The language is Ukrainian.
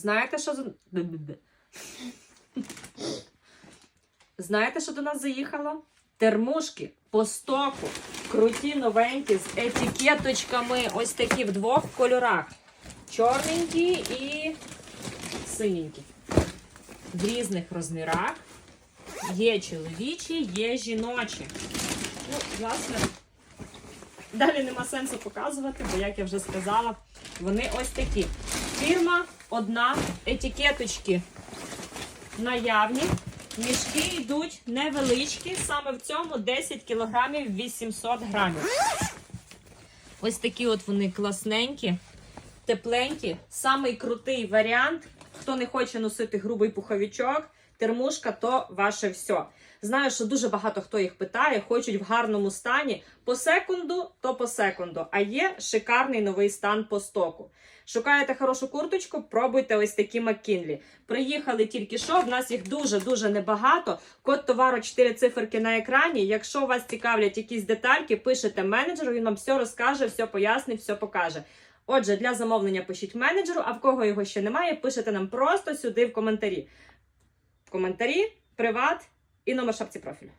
Знаєте, що. Знаєте, що до нас заїхало? Термушки по стоку. Круті новенькі з етикеточками. Ось такі в двох кольорах: чорненькі і синенькі. В різних розмірах. Є чоловічі, є жіночі. Ну, власне, далі нема сенсу показувати, бо, як я вже сказала, вони ось такі. Фірма одна, етикеточки наявні. Мішки йдуть невеличкі, саме в цьому 10 кілограмів 800 грамів. Ось такі от вони класненькі, тепленькі. Самий крутий варіант. Хто не хоче носити грубий пуховичок, термушка то ваше все. Знаю, що дуже багато хто їх питає, хочуть в гарному стані. По секунду, то по секунду. А є шикарний новий стан по стоку. Шукаєте хорошу курточку, пробуйте ось такі Маккінлі. Приїхали тільки що, в нас їх дуже-дуже небагато. Код товару 4 циферки на екрані. Якщо вас цікавлять якісь детальки, пишете менеджеру, він вам все розкаже, все пояснить, все покаже. Отже, для замовлення пишіть менеджеру, а в кого його ще немає, пишете нам просто сюди в коментарі. Коментарі, приват і номер шапці профілю.